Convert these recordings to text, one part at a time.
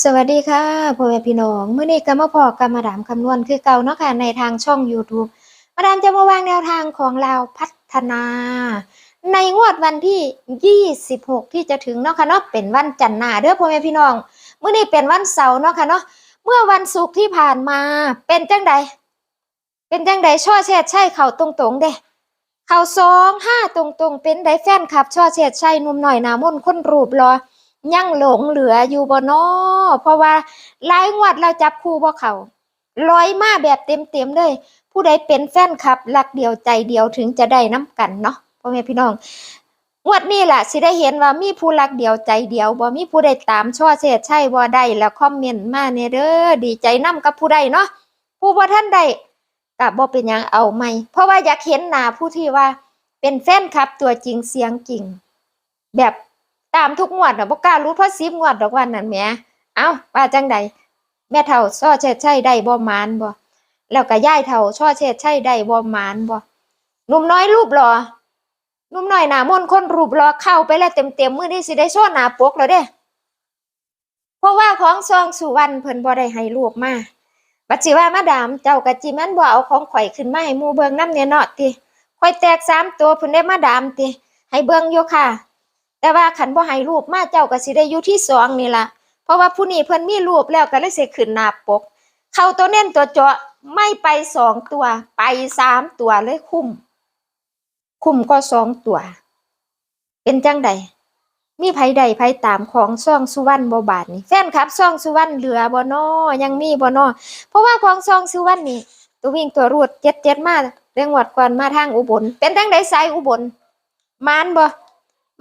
สวัสดีค่ะพ่อแม่พี่น้องเมื้อนี้ก็มาพอกับมาดามคำนวณคือเก่าเนาะค่ะในทางช่อง YouTube มาดามจะมาวางแนวทางของเราพัฒนา ในงวดวันที่ 26 ที่จะถึงเนาะค่ะเนาะเป็นวันจันทร์หน้าเด้อพ่อแม่พี่น้องเมื้อนี้เป็นวันเสาร์เนาะค่ะเนาะเมื่อวันศุกร์ที่ผ่านมาเป็นจังใดเป็นจังใดช่อแชดใช่เข้าตรงๆเด้เข้าสองห้าตรงๆ เป็นไดแฟนคลับช่อเฉดชัยนุ่มหน่อยนามนต์คนรูปรอ ยังหลงเหลืออยู่บ่นอเพราะว่าหลายงวดเราจับคู่บ่เขาร้อยมาแบบเต็มๆเลย ผู้ใดเป็นแฟนคลับรักเดียวใจเดียวถึงจะได้น้ำกันเนาะพ่อแม่พี่น้องงวดนี้ล่ะสิได้เห็นว่ามีผู้รักเดียวใจเดียวบ่มีผู้ใดตามช่อเฉดชัยบ่ได้แล้วคอมเมนต์มาเนี่ยเด้อดีใจนํกับผู้ใดเนาะผู้บ่ท่านใดก็บ่เป็นยังเอาใหม่ เพราะว่าอยากเห็นหน้าผู้ที่ว่าเป็นแฟนคลับตัวจริงเสียงจริง แบบ ตามทุกงวดน่ะบ่กล้ารู้เพราะ10งวดดอกวันนั้นแหมเอ้าว่าจังใดแม่เฒ่าช่อเฉดชัยได้บ่มานบ่แล้วก็ย่ายเฒ่าช่อเฉดชัยได้บ่มานบ่หนุ่มน้อยรูปหล่อหนุ่มน้อยหน้ามนคนรูปหล่อเข้าไปแล้วเต็มๆมื้อนี้สิได้โชว์หน้าปกแล้วเด้เพราะว่าของซองสุวรรณเพิ่นบ่ได้ให้รูปมาบัดสิว่ามาดามเจ้ากะจิแม่นบ่เอาของข่อยขึ้นมาให้หมู่เบิ่งนำเนี่ยเนาะติข่อยแตกสามตัวเพิ่นได้มาดามติให้เบิ่งอยู่ค่ะ แต่ว่าขันบ่ให้รูปมาเจ้าก็สิได้อยู่ที่สองนี่ล่ะเพราะว่าผู้นี้เพิ่นมีรูปแล้วก็เลยเสิขึ้นหน้าปก เข้าตัวเน้นตัวเจาะไม่ไปสองตัวไปสามตัวเลยคุ้ม คุ้มก็สองตัว เป็นจังใดมีไผใดไผตามของซ่องสุวรรณบ่บาดนี่แฟนคลับซ่องสุวรรณเหลือบ่น้อยังมีบ่น้อเพราะว่าของซ่องสุวรรณนี่ตัววิ่งตัวรูดเจ็ดเจ็ดมาเรื่องวัดก่อนมาทางอุบล เป็นจังใดสายอุบลมานบ่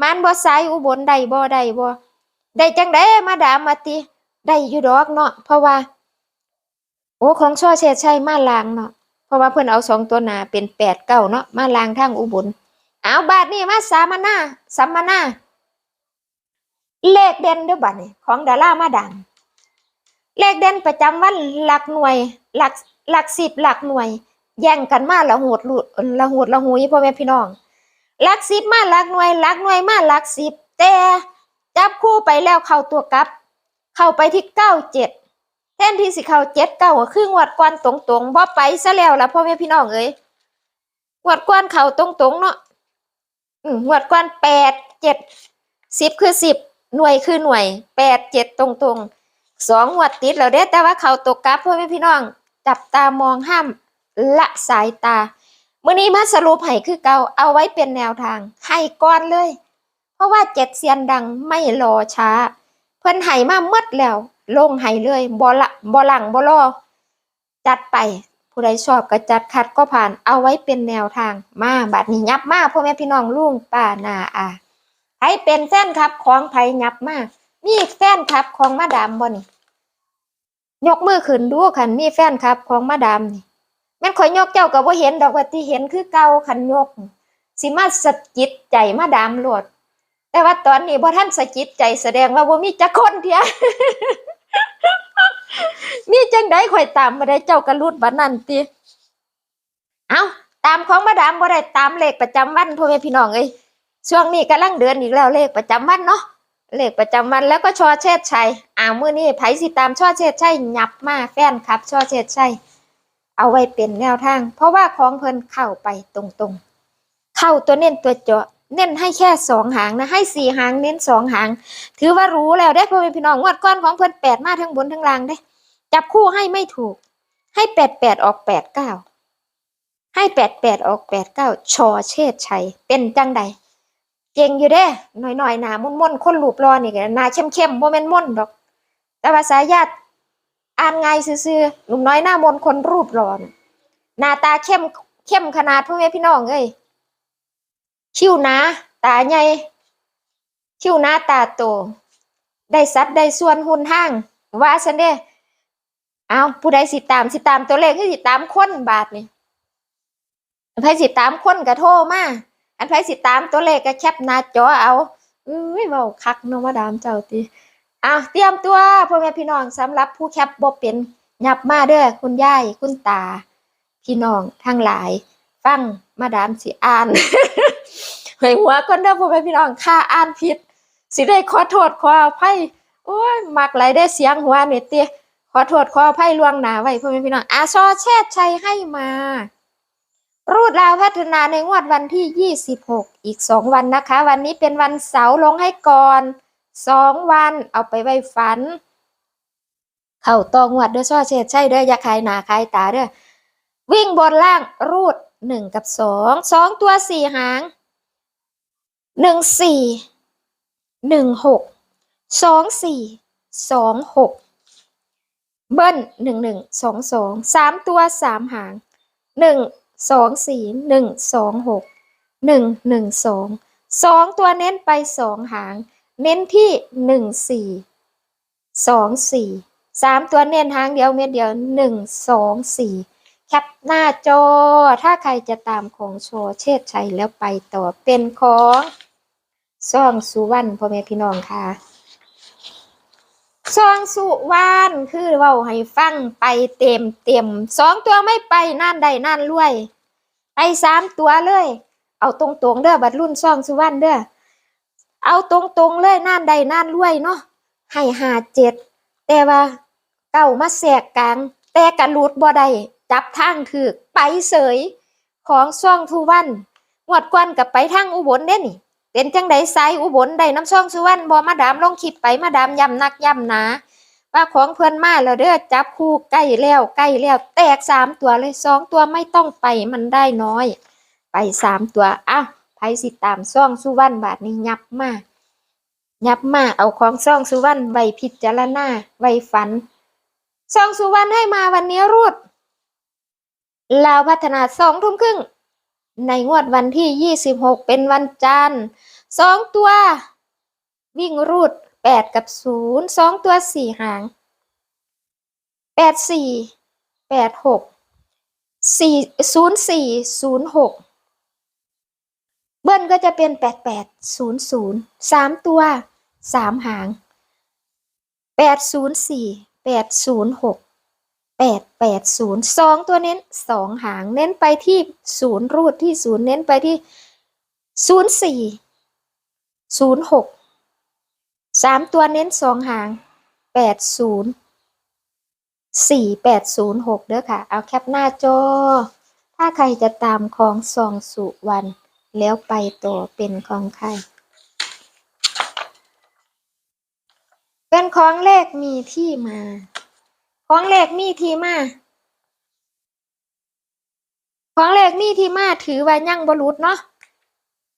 มันบ่สายอุบลได้บ่ได้บ่ได้จังไดมาดามาติได้อยู่ดอกเนาะเพราะว่า โอ้ของช่อเชดชัยมาลางเนาะเพราะว่าเพิ่นเอาสองตัวหนาเป็นแปดเก้าเนาะมาลางทางอุบลเอาบาทนี้มาสามานาสัมมานาเลขเด่นเด้อบัดนี้ของดารามาดามเลขเด่นประจำวันหลักหน่วยหลักหลักสิบหลักหน่วย แย่งกันมาละหดละหดละหุยพ่อแม่พี่น้อง ลักสิบมาลักหน่วยลักหน่วยมาลักสิบแต่จับคู่ไปแล้วเข้าตัวกลับ เข้าไปที่เก้าเจ็ดแทนที่สิเข้าเจ็ดเก้าครึ่งวัดกวนตรงๆบ่ไปซะแล้วละพ่อแม่พี่น้องเอ้ยวัดกวนเข้าตรงๆเนาะอืวัดกวนแปดเจ็ดสิบคือสิบหน่วยคือหน่วยแปดเจ็ดตรงๆสองวัดติดแล้วเด้แต่ว่าเข้าตัวกลับพ่อแม่พี่น้องจับตามองห้ามละสายตา มื่อนี้มาสรุปให้คือเก่าเอาไว้เป็นแนวทาง ให้ก่อนเลย เพราะว่าเจ็ดเซียนดังไม่รอช้า เพิ่นให้มาหมดแล้ว ลงให้เลยบ่ละบ่หลังบ่รอจัดไปผู้ใดชอบก็จัดคัดก็ผ่านเอาไว้เป็นแนวทางมาบัดนี้ยับมาพ่อแม่พี่น้องลุงป้านาอาใครเป็นแฟนคลับของไผยับมามีแฟนคลับของมาดามบ่นี่ยกมือขึ้นดูคันมีแฟนคลับของมาดามนี่ แม่นข่อยยกเจ้าก็บ่เห็นดอกว่าที่เห็นคือเก่าคันยกสิมาสะกิดใจมาดามโลดแต่ว่าตอนนี้บ่ทันสะกิดใจแสดงว่าบ่มีจักคนเถียมีจังไดข่อยตามบ่ได้เจ้าก็รุดบัดนั้นติเอ้าตามของมาดามบ่ได้ตามเลขประจำวันพ่อแม่พี่น้องเอ้ยช่วงนี้กำลังเดือนอีกแล้วเลขประจำวันเนาะเลขประจำวันแล้วก็ชอเชษชัยอ้าวมื้อนี้ไผสิตามชอเชษชัยหยับมาแฟนครับชอเชษชัย เอาไว้เป็นแนวทาง เพราะว่าของเพิ่นเข้าไปตรงๆ เข้าตัวเน้นตัวเจาะเน้นให้แค่สองหางนะให้สี่หางเน้นสองหาง ถือว่ารู้แล้วได้พ่อแม่พี่น้องงวดก้อนของเพิ่นแปดมาทั้งบนทั้งล่างได้ จับคู่ให้ไม่ถูก ให้แปดแปดออกแปดเก้าให้แปดแปดออกแปดเก้าชอเชษชัยเป็นจังใดเก่งอยู่เด้หน่อยๆหนาม่นๆคนรูปรอนี่ก็หนาเข้มๆบ่แม่นม่นดอก แต่ว่าสายญาติ อ่านไงซื่อๆหนุ่มน้อยหน้ามนคนรูปหล่อนะหน้าตาเข้มเข้มขนาดพ่อแม่พี่น้องเอ้ยคิ้วหนาตาใหญ่คิ้วหนาตาโต ได้สัดได้ส่วนหุ่นห้าง ว่าซันเด้เอาผู้ใดสิตามสิตามตัวเลขคือสิตามคนบาทนี่อันไผสิตามคนก็โทมาอันไผสิตามตัวเลขก็แคปหน้าจอเอาอุ้ยเว้าคักนาะมาดามเจ้าติ อะเตรียมตัวพ่อแม่พี่น้องสำหรับผู้แคปบ่เป็นยับมาเด้อคุณยายคุณตา พี่น้องทั้งหลาย ฟังมาดามสิอ่านให้หัวก่อนเด้อพ่อแม่พี่น้องค่าอ่านผิด สิได้ขอโทษขออภัยโอ้ยมักไหลได้เสียงหัวเนี่ยเตี้ยขอโทษขออภัยล่วงหน้าไว้พ่อแม่พี่น้องอาซอเชษชัยให้มา รูดราวพัฒนาในงวดวันที่ 26 อีก 2 วันนะคะ วันนี้เป็นวันเสาร์ลงให้ก่อน 2วันเอาไปไว้ฝัน เข้าตองวดเด้อซอเชษชัยเด้ออย่าขายหนาขายตาเด้อวิ่งบนล่างรูด1กับ2 2ตัว4หาง1 4 1 6 2 4 2 6เบิ้ลหนึ่งหนึ่งสองสองสามตัวสามหางหนึ่งสองสี่หนึ่งสองหกหนึ่งหนึ่งสองสองตัวเน้นไปสองหาง เน้นที่หนึ่งสี่สองสี่สามตัวเน้นหางเดียวเม็ดเดียวหนึ่งสองสี่แคปหน้าจอ ถ้าใครจะตามของโชว์เชษชัยแล้วไปต่อเป็นของซ่องสุวรรณพ่อแม่พี่น้องค่ะซองสุวรรณคือเว้าให้ฟังไปเต็มเต็มสองตัวไม่ไปนั่นใดนั่นรวย ไปสามตัวเลย เอาตรงๆเด้อบัดรุ่นซองสุวรรณเด้อ เอาตรงๆเลยนั่นใดนั่นรวยเนาะให้หาเจ็ดแต่ว่าเก้ามาแสกกลาง แต่กระลุดบ่ได้จับทางถือไปเสย ของซ่องทุวันงวดกวนกับไปทางอุบลเด้นี่เป็นจังไดไซอุบลได้น้ำช่องสุวรรณบอมาดามลงคลิปไปมาดามย้ำนักยำหนาว่าของเพื่อนมาแล้วเด้อจับคู่ใกล้แล้วใกล้แล้ว แตกสามตัวเลยสองตัวไม่ต้องไปมันได้น้อย ไปสามตัวอ้าว ไผสิตามซ่องสุวรรณบาทนี้ยับมายับมาเอาของซ่องสุวรรณไว้พิจารณาไว้ฝันซ่องสุวรรณให้มาวันนี้รูดลาวพัฒนาสองทุ่มครึ่ง ในงวดวันที่ 26 เป็นวันจันทร์สองตัว วิ่งรูด 8 กับ 0 2 ตัว 4 หาง 8 4 8 6 4 0 4 0 6เบิ้ลก็จะเป็น 8 8 0 0 3 ตัว 3 หาง 8 0 4 8 0 6แปดแปดศูนย์สองตัวเน้นสองหาง เน้นไปที่ศูนย์รูดที่ศูนย์เน้นไปที่ศูนย์สี่ศูนย์หกสามตัวเน้นสองหางแปดศูนย์สี่แปดศูนย์หกเด้อค่ะ เอาแคปหน้าจอ ถ้าใครจะตามของสองสุวรรณ แล้วไปต่อเป็นของใคร เป็นของเลขมีที่มา ของเลขมีที่มา ของเลขมีที่มาถือว่ายังบรุษเนาะ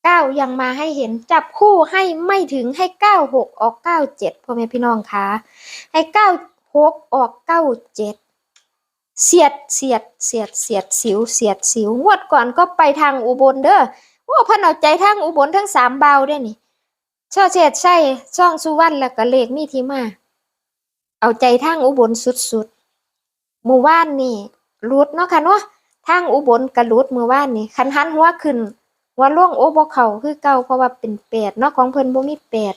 เก้ายังมาให้เห็นจับคู่ให้ไม่ถึงให้เก้าหกออกเก้าเจ็ดพ่อแม่พี่น้องคะให้เก้าหกออกเก้าเจ็ดเสียดเสียดเสียดเสียดสิวเสียดสิวงวดก่อนก็ไปทางอุบลเด้อ ว่าพันเอาใจทางอุบลทั้งสามเบาได้นี่ช่อเฉดใช่ช่องสุวรรณแล้วก็เลขมีที่มา เอาใจทางอุบลสุดๆมู่ว่านนี่รูดเนาะค่ะเนาะทางอุบลกระรูดมือว่านนี่คันหันหัวขึ้นว่าล่วงโอบ่เขาคือเก่าเพราะว่าเป็นแปดเนาะของเพิ่นบ่มีแปด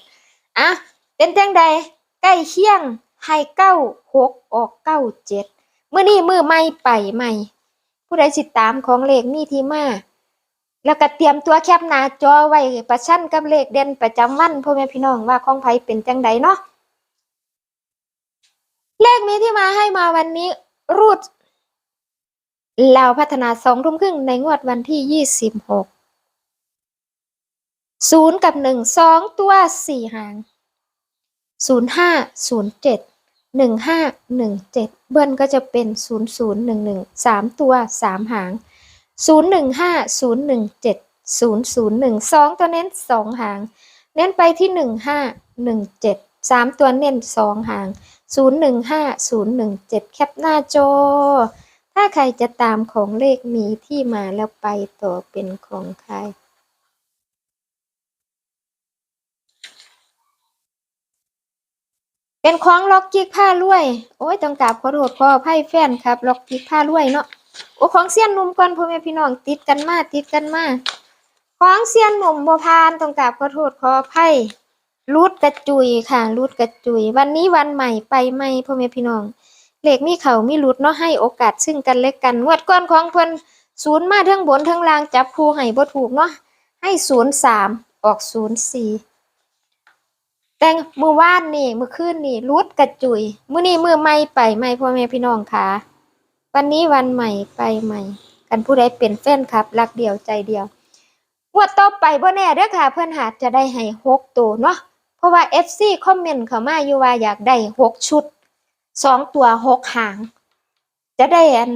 อะเป็นจังใดใกล้เคียงให้เก้าหกออกเก้าเจ็ดมื้อนี้มือใหม่ไปใหม่ผู้ใดสิตามของเลขมีที่มา แล้วก็เตรียมตัวแคปหน้าจอไว้ประชันกับเลขเด่นประจำวันพ่อแม่พี่น้องว่าของไผเป็นจังใดเนาะเลขมีที่มาให้มาวันนี้รูดลาวพัฒนาสองทุ่มครึ่งในงวดวันที่ยี่สิบหกศูนย์กับหนึ่งสองตัวสี่หางศูนย์ห้าศูนย์เจ็ดหนึ่งห้าหนึ่งเจ็ดเบิ้ลก็จะเป็นศูนย์ศูนย์หนึ่งหนึ่งสามตัวสามหาง ศูนย์หนึ่งห้าศูนย์หนึ่งเจ็ดศูนย์ศูนย์หนึ่งสองตัวเน้นสองหาง เน้นไปที่หนึ่งห้าหนึ่งเจ็ดสามตัวเน้นสองหางศูนย์หนึ่งห้าศูนย์หนึ่งเจ็ดแคปหน้าจอ ถ้าใครจะตามของเลขมีที่มาแล้วไปต่อเป็นของใครเป็นของล็อกจิกผ้ารวย โอ้ยต้องกราบขอโทษขออภัยแฟนครับ ล็อกจิกผ้ารวยเนาะ โอ้ของเสี้ยนหนุ่มก่อนพ่อแม่พี่น้องติดกันมาติดกันมาของเสี้ยนหนุ่มบ่พานต้องกราบขอโทษขออภัยรูดกระจุยค่ะรูดกระจุย วันนี้วันใหม่ไปใหม่พ่อแม่พี่น้องเลขมีเขามีรุดเนาะให้โอกาสซึ่งกันและกันงวดก้อนของเพิ่นศูนย์มาเทั้งบนเทั้งล่างจับคู่ให้บ่ถูกเนาะให้ศูนย์สามออกศูนย์สี่แต่มือว่านนี่มือคืนนี่รุดกระจุยมือนี้มือใหม่ไปใหม่พ่อแม่พี่น้องค่ะ วันนี้วันใหม่ไปใหม่ กันผู้ใดเป็นแฟนครับ รักเดียวใจเดียวงวดต่อไปบ่แน่เด้อค่ะ เพื่อนหาจะได้ให้หกตัวเนาะเพราะว่า FC คอมเมนต์เข้ามาอยู่ว่าอยากได้หกชุดสองตัวหกหาง จะได้อัน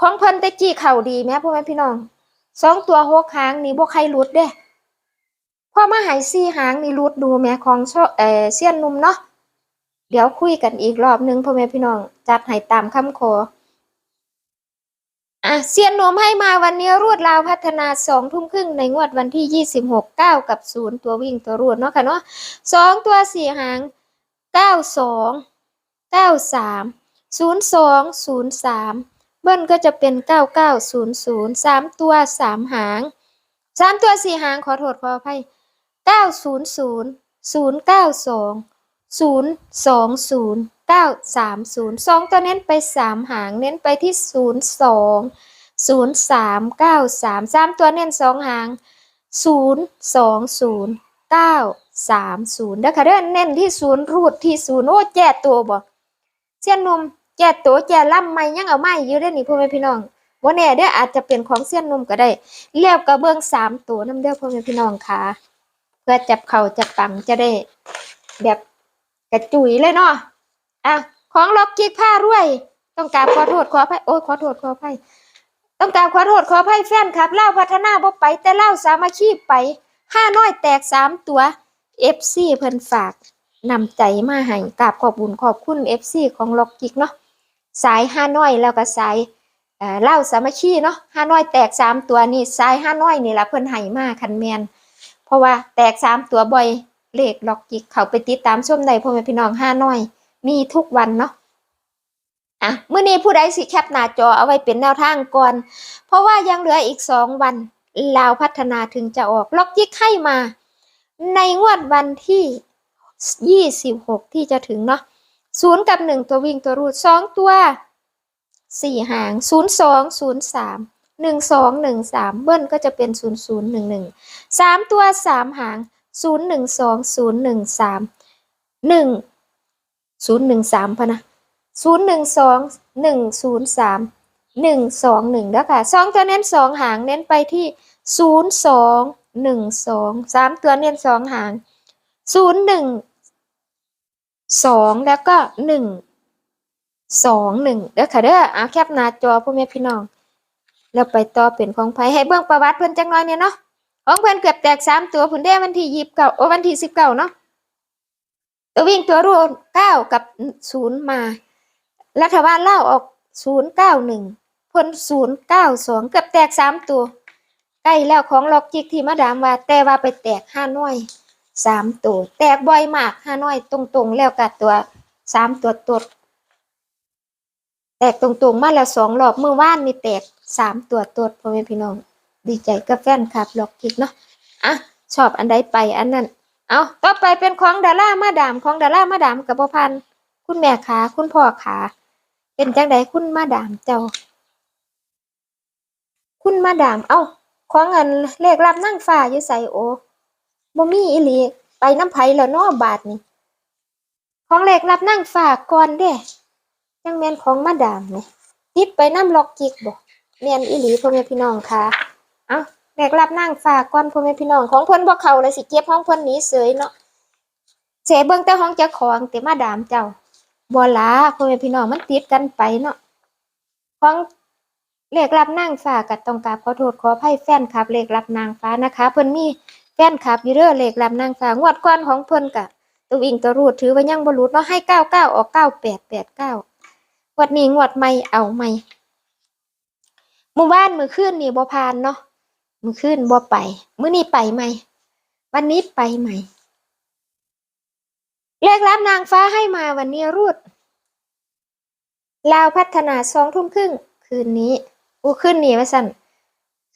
ของเพิ่นตะกี้เข้าดีแม่พ่อแม่พี่น้องสองตัวหกหางนี่บ่ใครหลุดเด้พอมาหายซี่หางนี่รูดดูแม่ของชอเออเสี้ยนนุ่มเนาะเดี๋ยวคุยกันอีกรอบนึงพ่อแม่พี่น้องจัดให้ตามคำขอ อะเสี้ยนหนมให้มาวันนี้รวดราวพัฒนาสองทุ่มครึ่งในงวดวันที่ยี่สิบหกเก้ากับศูนย์ตัววิ่งตัวรวดเนาะค่ะเนาะสองตัวสี่หางเก้าสองเก้าสามศูนย์สองศูนย์สามเบิ้ลก็จะเป็นเก้าเก้าศูนย์ศูนย์สามตัวสามหางสามตัวสี่หางขอโทษขออภัยเก้าศูนย์ศูนย์ศูนย์เก้าสอง ศูนย์สองศูนย์เก้าสามศูนย์สองตัวเน้นไปสามหาง เน้นไปที่ศูนย์สองศูนย์สามเก้าสามสามตัวเน้นสองหางศูนย์สองศูนย์เก้าสามศูนย์นะคะเด้อเน้นที่ศูนย์รูดที่ศูนย์โอ้แก่ตัวบ่เสี้ยนนมแก่ตัวแก่ล่ำไม่ยังเอาไม่อยู่ได้อนี่พ่อแม่พี่น้องว่าแน่เด้ออาจจะเป็นของเสี้ยนนมก็ได้แล้วก็เบิ่งสามตัวน้ำเด้อพ่อแม่พี่น้องค่ะ เพื่อจับเข่าจับปังจะได้แบบ กระจุยเลยเนาะอะของล็อกกิ๊กผ้ารวย ต้องการขอโทษขออภัยโอ้ยขอโทษขออภัยต้องการขอโทษขออภัยแฟนครับเล่าพัฒนาบ่ไป แต่เล่าสามัคคีไปห้าน้อยแตกสามตัว FC เพิ่นฝากนำใจมาให้กราบขอบบุญขอบคุณ FC ของล็อกกิ๊กเนาะสายห้าน้อยแล้วก็สายเอ่อเล่าสามัคคีเนาะห้าน้อยแตกสามตัวนี่สายห้าน้อยนี่ละเพิ่นให้มาคันแมนเพราะว่าแตกสามตัวบ่อย เลขล็อกกิกเขาไปติดตามชมได้พ่อแม่พี่น้องห้าน้อย มีทุกวันเนาะอะมื้อนี้ผู้ใดสิแคปหน้าจอเอาไว้เป็นแนวทางก่อน เพราะว่ายังเหลืออีกสองวันลาวพัฒนาถึงจะออกล็อกกิกให้มา ในงวดวันที่ยี่สิบหกที่จะถึงเนาะศูนย์กับหนึ่งตัววิ่งตัวรูดสองตัวสี่หางศูนย์สองศูนย์สามหนึ่งสองหนึ่งสามเบิ้ลก็จะเป็นศูนย์ศูนย์หนึ่งหนึ่งสามตัวสามหาง ศูนย์หนึ่งสองศูนย์หนึ่งสามหนึ่งศูนย์หนึ่งสามพะนะศูนย์หนึ่งสองหนึ่งศูนย์สามหนึ่งสองหนึ่งแล้วค่ะสองตัวเน้นสองหางเน้นไปที่ศูนย์สองหนึ่งสองสามตัวเน้นสองหางศูนย์หนึ่งสองแล้วก็หนึ่งสองหนึ่งเด้อค่ะเด้อเอาแคปหน้าจอพ่อแม่พี่น้อง แล้วไปต่อเป็นของไผให้เบิ่งประวัติเพิ่นจังน้อยเนี่ยเนาะ ของเพื่อนเกือบแตกสามตัวผุนได้วันที่ยีบเก้าโอ้วันที่สิบเก้าเนาะตัววิ่งตัวรูดเก้ากับศูนย์มา รัฐบาลเล่าออกศูนย์เก้าหนึ่งพนศูนย์เก้าสองเกือบแตกสามตัว ใกล้แล้วของล็อกจิกที่มาดามว่า แต่ว่าไปแตกห้าน้อยสามตัว แตกบ่อยมากห้าน้อยตรงๆ แล้วกับตัวสามตัวตดแตกตรงๆ มาแล้วสองรอบเมื่อวานนี่แตกสามตัวตดพ่อแม่พี่น้อง ดีใจกับแฟนคลับล็อกกิกเนาะอะชอบอันใดไปอันนั้น เอาต่อไปเป็นของดารามาดามของดารามาดามกับพ่อพันธ์คุณแม่ขาคุณพ่อขาเป็นจังใดคุณมาดามเจ้า คุณมาดาม เอ้าของเงินเลขรับนั่งฟ้าอยู่ใส่โอบ่มีอีหลีไปน้ำไผแล้วนอบาทนี่ของเลขรับนั่งฟ้าก่อนเด้จังแมนของมาดามเนี่ยติดไปน้ำล็อกกิกบ่แมนอีหลีพ่อแม่พี่น้องค่ะ เอาแบกรับนั่งฝากก่อนพ่อแม่พี่น้องของเพิ่อนบ่เขาเลยสิเก็บห้องเพิ่อนนี้เสยเนาะเสเบิ่งแต่ห้องเจ้าของแต่มาดามเจ้าบ่หลาพ่อแม่พี่น้องมันติดกันไปเนาะของเลขรับนั่งฝากก็ต้องกราบขอโทษขออภัยแฟนคลับเลขรับนางฟ้านะคะ เพิ่นมีแฟนคลับยู่เด้อเลขรับนางฟ้างวดก่อนของเพิ่นก็ตัววิ่งตัวรูดถือว่ายังบ่หลุดเนาะให้99ออก9889งวดนี้งวดใหม่เอาใหม่เมื่อวานมื้อคืนนี่บ่ผ่านเนาะ มื้อคืนบ่ไปมื้อนี้ไปไหม วันนี้ไปไหมเลขรับนางฟ้าให้มาวันนี้รูด ลาวพัฒนาสองทุ่มครึ่ง คืนนี้อู้คืนนี้ว่าสั่น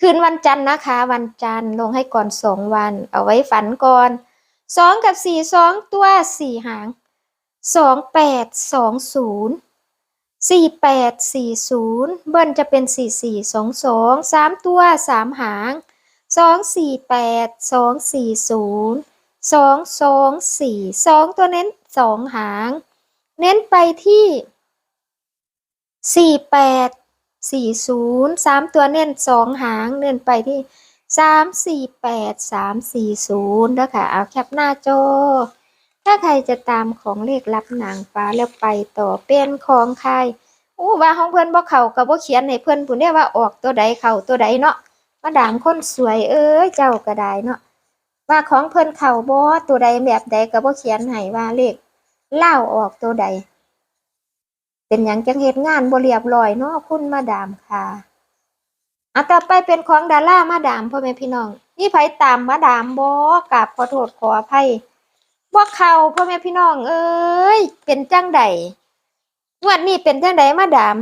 คืนวันจันทร์นะคะ วันจันทร์ลงให้ก่อนสองวัน เอาไว้ฝันก่อนสองกับสี่สองตัวสี่หางสองแปดสองศูนย์ สี่แปดสี่ศูนย์เบิ้ลจะเป็นสี่สี่สองสองสามตัวสามหางสองสี่แปดสองสี่ศูนย์สองสองสี่สองตัวเน้นสองหาง เน้นไปที่สี่แปดสี่ศูนย์สามตัวเน้นสองหาง เน้นไปที่สามสี่แปดสามสี่ศูนย์นะคะเอาแคปหน้าจอ ถ้าใครจะตามของเลขลับนางฟ้าแล้วไปต่อเป็นของใครอู้ว่าของเพื่อนบ่เขากับบ่เขียนให้เพื่อนผู้นี่ว่าออกตัวใดเขาตัวใดเนาะมาดามคนสวยเอ้ยเจ้าก็ได้เนาะว่าของเพื่อนเขาบ่ตัวใดแบบใดก็บ่เขียนให้ว่าเลขเล่าออกตัวใด เป็นหยังจังเฮ็ดงานบ่เรียบร้อยเนาะคุณมาดามค่ะเอาต่อไปเป็นของดารามาดามพ่อแม่พี่น้องนี่ไผตามมาดามบ่กราบขอโทษขออภัย บ่เขาพ่อแม่พี่น้อง เอ้ยเป็นจังใดงวดนี้เป็นจังใดมาดาม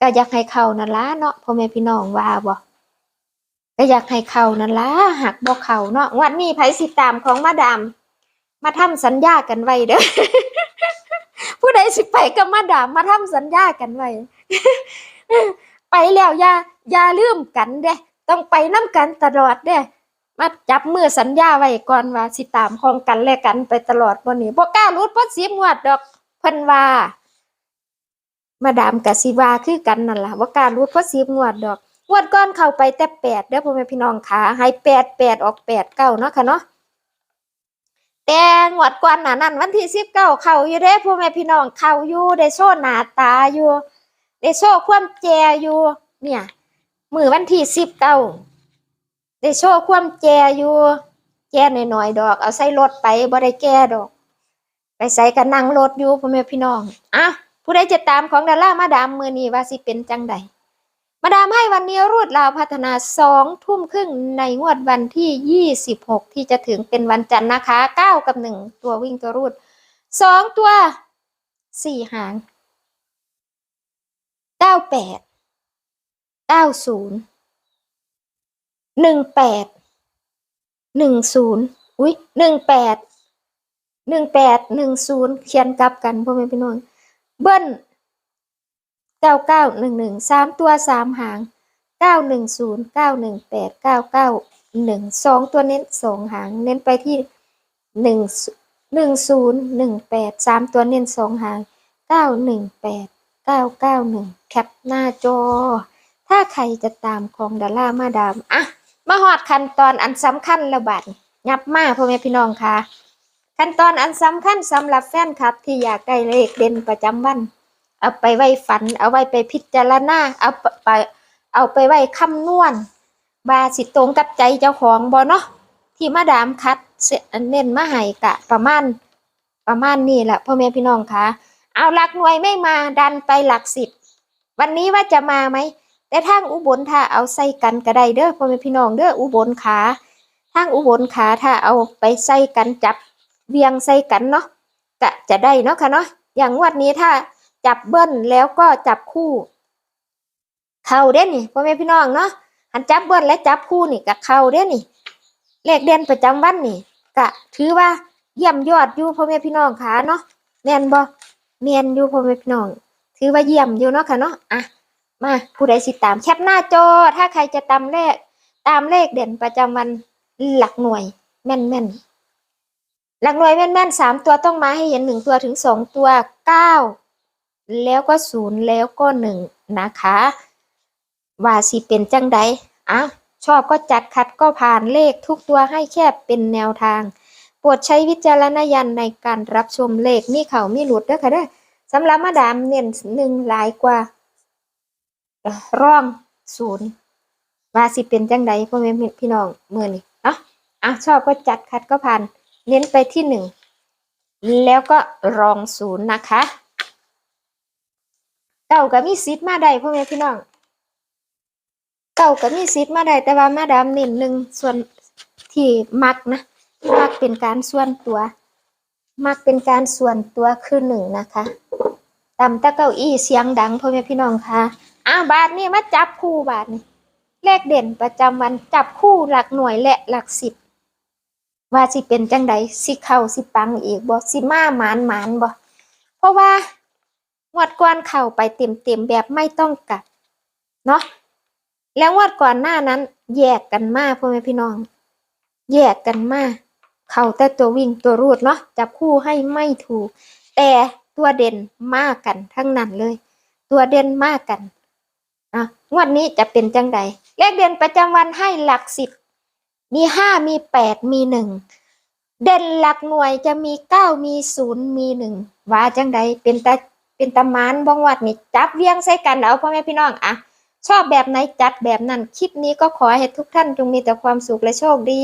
ก็อยากให้เขานั่นล่ะเนาะพ่อแม่พี่น้องว่าบ่ก็อยากให้เขานั่นล่ะหักบ่เขาเนาะงวดนี้ไผสิตามของมาดามมาทำสัญญากันไว้เด้อผู้ใดสิไปกับมาดามมาทำสัญญากันไว้ไปแล้วอย่าอย่าลืมกันเด้ต้องไปนํกันตลอดเด้ มาจับมือสัญญาไว้ก่อนว่าสิตามของกันและกันไปตลอดบ่นี้บ่กล้าหลุดเพราะสิบงวดดอกเพิ่นว่า มาดามกับสิวาคือกันนั่นล่ะบ่กล้าหลุดเพราะสิบงวดดอกงวดก่อนเข้าไปแต่แปดเด้อพ่อแม่พี่น้องขาให้แปดแปดออกแปดเก้าเนาะค่ะเนาะแต่งวดก่อนหนานั้นวันที่สิบเก้าเข้าอยู่เด้พ่อแม่พี่น้องเข้าอยู่ได้โชว์หน้าตาอยู่ได้โชว์ความแจอยู่เนี่ยมือวันที่สิบเก้า ได้โชว์ความแจอยู่แก่หน่อยๆดอก เอาใส่รถไปบ่ได้แก่ดอก ไปใส่กันนั่งรถอยู่พ่อแม่พี่น้องอะผู้ใดจะตามของดารามาดามมือนีว่าสิเป็นจังใดมาดามให้วันนี้รูดลาวพัฒนาสองทุ่มครึ่งในงวดวันที่ยี่สิบหกที่จะถึงเป็นวันจันทร์นะคะเก้ากับหนึ่งตัววิ่งตัวรูดสองตัวสี่หางเก้าแปดเก้าศูนย์ หนึ่งแปดหนึ่งศูนย์อุ้ยหนึ่งแปดหนึ่งแปดหนึ่งศูนย์เขียนกลับกันพ่อแม่พี่น้องเบิ้ลเก้าเก้าหนึ่งหนึ่งสามตัวสามหางเก้าหนึ่งศูนย์เก้าหนึ่งแปดเก้าเก้าหนึ่งสองตัวเน้นสองหาง เน้นไปที่หนึ่งหนึ่งศูนย์หนึ่งแปดสามตัวเน้นสองหางเก้าหนึ่งแปดเก้าเก้าหนึ่งแคปหน้าจอ ถ้าใครจะตามของดารามาดาม อะ มาหอดขั้นตอนอันสำคัญแล้วบัดยับมาพ่อแม่พี่น้องค่ะขั้นตอนอันสำคัญสำหรับแฟนคลับที่อยากได้เลขเด่นประจำวัน เอาไปไว้ฝัน เอาไว้ไปพิจารณาเอาไปเอาไปไว้คำนวณบาสิตรงกับใจเจ้าของบ่เนาะที่มาดามคัดเสเน้นมาให้กะประมาณประมาณนี้แหละพ่อแม่พี่น้องค่ะเอาหลักหน่วยไม่มาดันไปหลักสิบ วันนี้ว่าจะมาไหม แต่ทางอุบลถ้าเอาใส่กันก็ได้เด้อพ่อแม่พี่น้องเด้ออุบลขาทางอุบลขาถ้าเอาไปใส่กันจับเวียงใส่กันเนาะก็จะได้เนาะค่ะเนาะอย่างงวดนี้ถ้าจับเบิ้ลแล้วก็จับคู่ เข้าเด้นี่พ่อแม่พี่น้องเนาะหันจับเบิ้ลและจับคู่นี่ก็เข้าเด้นี่เลขเด่นประจำวันนี่ก็ถือว่าเยี่ยมยอดอยู่พ่อแม่พี่น้องขาเนาะแม่นบ่แม่นอยู่พ่อแม่พี่น้อง ถือว่าเยี่ยมอยู่เนาะค่ะเนาะอะ มาผู้ใดสิตามแคปหน้าจอ ถ้าใครจะตามเลขตามเลขเด่นประจำวันหลักหน่วย แม่นแม่นหลักหน่วยแม่นแม่นสามตัวต้องมาให้เห็นหนึ่งตัวถึงสองตัวเก้าแล้วก็ศูนย์แล้วก็หนึ่งนะคะว่าสิเป็นจังใดอ้าวชอบก็จัดคัดก็ผ่านเลขทุกตัวให้แค่เป็นแนวทางโปรดใช้วิจารณญาณในการรับชมเลขมีเขามีหลุดเด้อค่ะเด้อสำหรับมาดามเน้นหนึ่งหลายกว่า ร่องศูนย์ว่าสิเป็นจังใดพ่อแม่พี่น้องเมื่อนี้เนาะอะชอบก็จัดคัดก็ผ่านเน้นไปที่หนึ่งแล้วก็รองศูนย์นะคะเก่าก็มีซิทมาได้พ่อแม่พี่น้องเก่าก็มีซิทมาได้แต่ว่ามาดามเน้นหนึ่งส่วนที่มักนะมักเป็นการส่วนตัว มักเป็นการส่วนตัวคือหนึ่งนะคะตำตะเก้าอี้เสียงดังพ่อแม่พี่น้องค่ะ อะบาทนี่มาจับคู่บาทนี่เลขเด่นประจำวันจับคู่หลักหน่วยและหลักสิบว่าสิเป็นจังใดสิเข้าสิปังอีกบ่สิมาหมานหมานบ่เพราะว่างวดก่อนเข้าไปเต็มเต็มแบบไม่ต้องกลับเนาะแล้วงวดก่อนหน้านั้น แยกกันมาพ่อแม่พี่น้อง แยกกันมาเข้าแต่ตัววิ่งตัวรูดเนาะจับคู่ให้ไม่ถูก แต่ตัวเด่นมากกันทั้งนั้นเลย ตัวเด่นมากกัน อะงวดนี้จะเป็นจังใดเลขเด่นประจำวันให้หลักสิบมีห้ามีแปดมีหนึ่งเด่นหลักหน่วยจะมีเก้ามีศูนย์มีหนึ่งว่าจังใดเป็นตาเป็นตามานบ้องวัดนี่จับเวียงใส่กันเอาพ่อแม่พี่น้องอะชอบแบบไหนจัดแบบนั้น คลิปนี้ก็ขอให้ทุกท่านจงมีแต่ความสุขและโชคดี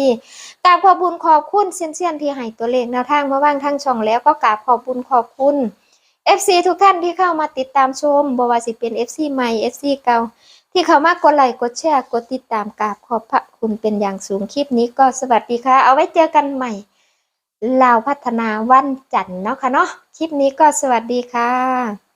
กราบขอบุญขอบคุณเซียนเซียนที่ให้ตัวเลขแนวทางมาว่างทางช่องแล้วก็กราบขอบุญขอบคุณ FC ทุกท่านที่เข้ามาติดตามชมบว่าสิเป็น FC ใหม่ FC เก่า ที่เข้ามากดไลค์กดแชร์กดติดตามกราบขอบพระคุณเป็นอย่างสูงคลิปนี้ก็สวัสดีค่ะ เอาไว้เจอกันใหม่ลาวพัฒนาวันจันทร์เนาะค่ะเนาะคลิปนี้ก็สวัสดีค่ะ